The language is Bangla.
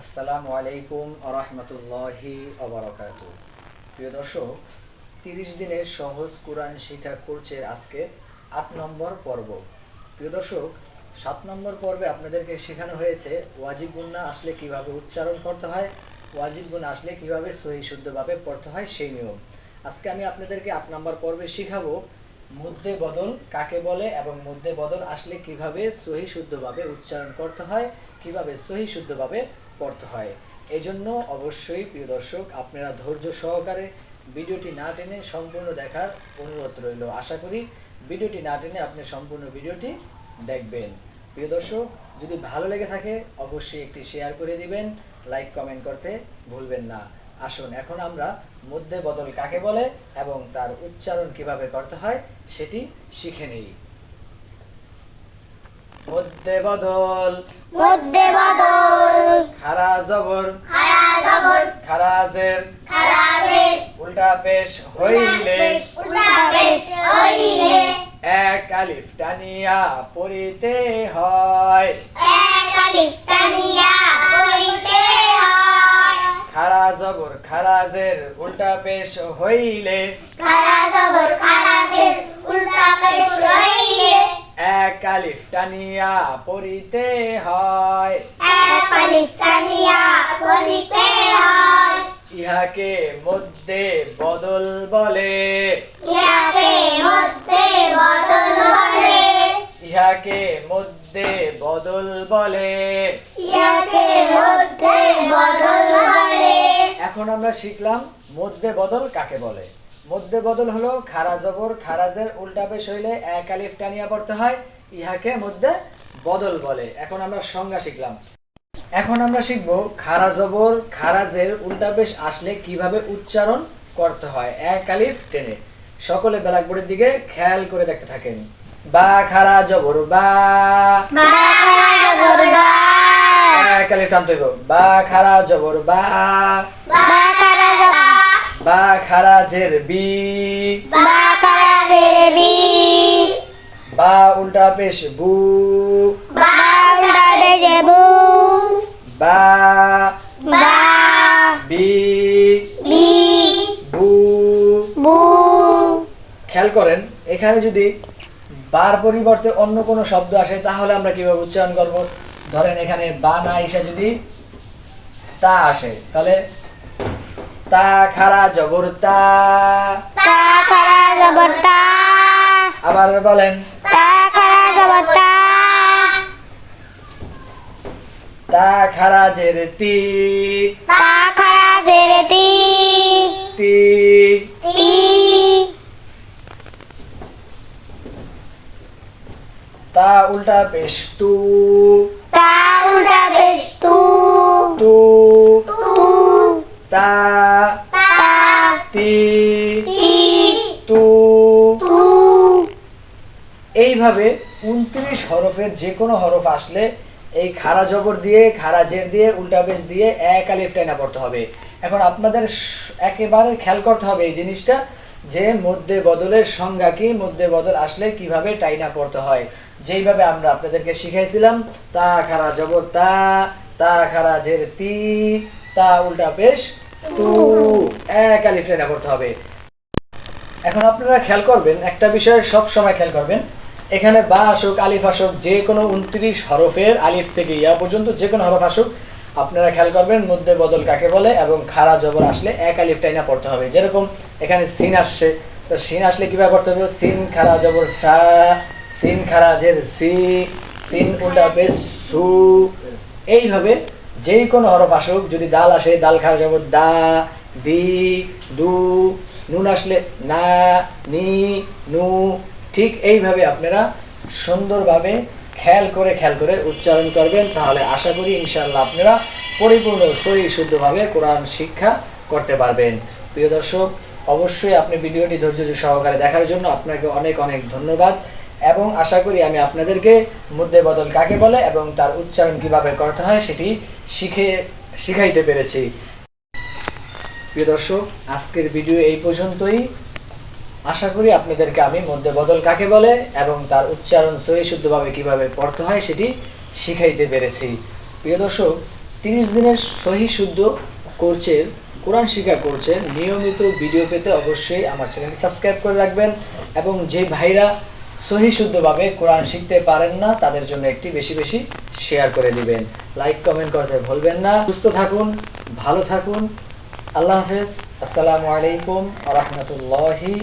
আসসালামু আলাইকুম প্রিয় দর্শক, তিরিশ দিনের সহজ কোরআন শিক্ষা আজকে আট নম্বর পর্ব। প্রিয় দর্শক, সাত নম্বর পর্বে আপনাদেরকে শেখানো হয়েছে ওয়াজিব আসলে কীভাবে উচ্চারণ করতে হয়, ওয়াজিব গুন্না আসলে কীভাবে সহি শুদ্ধভাবে পড়তে হয় সেই নিয়ম। আজকে আমি আপনাদেরকে আট নম্বর পর্বে শিখাবো মধ্যে বদল কাকে বলে এবং মধ্যে বদল আসলে কীভাবে সহি শুদ্ধভাবে উচ্চারণ করতে হয়, কীভাবে সহি শুদ্ধভাবে পড়তে হয়। এই জন্য অবশ্যই, প্রিয় দর্শক, আপনারা ধৈর্য সহকারে ভিডিওটি না টেনে সম্পূর্ণ দেখার অনুরোধ রইল। আশা করি ভিডিওটি না টেনে আপনি সম্পূর্ণ ভিডিওটি দেখবেন। প্রিয় দর্শক, যদি ভালো লেগে থাকে, অবশ্যই একটি শেয়ার করে দিবেন লাইক কমেন্ট করতে ভুলবেন না। আসুন, এখন আমরা মধ্যে বদল কাকে বলে এবং তার উচ্চারণ কীভাবে করতে হয় সেটি শিখে নেই। মধ্যে বদল। মধ্যে বদল। জবর খারা জবর খারাজের। উল্টা পেশ হইলে। উল্টা পেশ হইলে। এক আলিফ টানিয়া পড়িতে হয়। এক আলিফ টানিয়া পড়িতে হয়। খারা জবর খারাজের উল্টা পেশ হইলে। খারা জবর খারাজের উল্টা পেশ হইলে। এক আলিফ টানিয়া পড়িতে হয়। ইহাকে মধ্যে বদল বলে। মধ্যে বদল বলে। ইহাকে মধ্যে বদল বলে। মধ্যে বদল বলে। এখন আমরা শিখলাম মধ্যে বদল কাকে বলে। মধ্যে বদল হলো খারা জবর খারাজের উল্টা পেশ হইলে এক আলিফ টানিয়া পড়তে হয়। ইহাকে মধ্যে বদল বলে। এখন আমরা সংজ্ঞা শিখলাম। এখন আমরা শিখব খারা জবর খারাজের উল্টা পেশ আসলে কীভাবে উচ্চারণ করতে হয়। এক আলিফ টেনে। সকলে ব্ল্যাকবোর্ডের দিকে খেয়াল করে দেখতে থাকেন। বা খারা জবর বা। বা খারা জবর বা। এক আলিফ টানতে হইব। বা খারা জবর বা। বা খারা খারাজের বি। বা জের বি। বা উল্টা পেশ বু বা। উল্টা দেজে বু। বা বা বি বি বু বু। খেয়াল করেন এখানে যদি বার পরিবর্তে অন্য কোনো শব্দ আসে তাহলে আমরা কীভাবে উচ্চারণ করব? ধরেন এখানে বা না এসে যদি তা আসে তাহলে তা খারা জবর তা তা খারা জবর তা আবার বলেন খারাজের তি। তা খারা জের তি। তি। তি। তা উল্টা পেশ তু। তা উল্টা বেশ তু। তু। তু। তা। তা। তি। তি। তু। তু। এইভাবে উনত্রিশ হরফের যে কোনো হরফ আসলে এই খারা জবর দিয়ে খারা জের দিয়ে, উল্টা বেশ দিয়ে এক আলিফ টাইনা পড়তে হবে। এখন আপনাদের একেবারে খেয়াল করতে হবে এই জিনিসটা যে মধ্যে বদলের সংজ্ঞা কি, মধ্যে বদল আসলে কীভাবে টাইনা পড়তে হয়। যেইভাবে আমরা আপনাদেরকে শিখাইছিলাম, তা খারা জবর, তা তা খারা জের, তি, তা উল্টা পেশ তু, এক আলিফ টাইনা পড়তে হবে। এখন আপনারা খেয়াল করবেন, একটা বিষয় সব সময় খেয়াল করবেন এখানে বা আসুক, আলিফ আসুক, যে কোনো উনত্রিশ হরফের আলিফ থেকে ইয়া পর্যন্ত যে কোনো হরফ আসুক, আপনারা খেয়াল করবেন মধ্যে বদল কাকে বলে এবং খারা জবর আসলে এক আলিফ টাইনা পড়তে হবে। যেরকম এখানে সিন আসছে, তো সিন আসলে কীভাবে পড়তে হবে? সিন খারা জবর, সা, সিন খারা জের, সি, সিন, উল্টা বেশ সু। এইভাবে যেই কোনো হরফ আসুক, যদি দাল আসে, দাল খারা জবর, দা, দি, দু, নুন আসলে না, নি, নু ঠিক এইভাবে আপনারা সুন্দরভাবে খেয়াল করে খেয়াল করে উচ্চারণ করবেন, তাহলে আশা করি ইনশাআল্লাহ আপনারা পরিপূর্ণ, সহি, শুদ্ধভাবে কোরআন শিক্ষা করতে পারবেন। প্রিয় দর্শক, অবশ্যই আপনি ভিডিওটি ধৈর্য সহকারে দেখার জন্য আপনাকে অনেক অনেক ধন্যবাদ এবং আশা করি আমি আপনাদেরকে মধ্যে বদল কাকে বলে এবং তার উচ্চারণ কীভাবে করতে হয় সেটি শিখে, শিখাইতে পেরেছি। প্রিয় দর্শক, আজকের ভিডিও এই পর্যন্তই। আশা করি আপনাদেরকে আমি মধ্যে বদল কাকে বলে এবং তার উচ্চারণ সহি শুদ্ধভাবে কীভাবে পড়তে হয় সেটি শিখাইতে পেরেছি। প্রিয় দর্শক, তিরিশ দিনের সহি শুদ্ধ কোর্সের, কোরআন শিক্ষা কোর্সের নিয়মিত ভিডিও পেতে অবশ্যই আমার চ্যানেলটি সাবস্ক্রাইব করে রাখবেন এবং যে ভাইরা সহি শুদ্ধভাবে কোরআন শিখতে পারেন না, তাদের জন্য একটি বেশি বেশি শেয়ার করে দিবেন। লাইক, কমেন্ট করতে ভুলবেন না। সুস্থ থাকুন, ভালো থাকুন আল্লাহ হাফেজ আসসালামু আলাইকুম আ রহমতুল্লাহি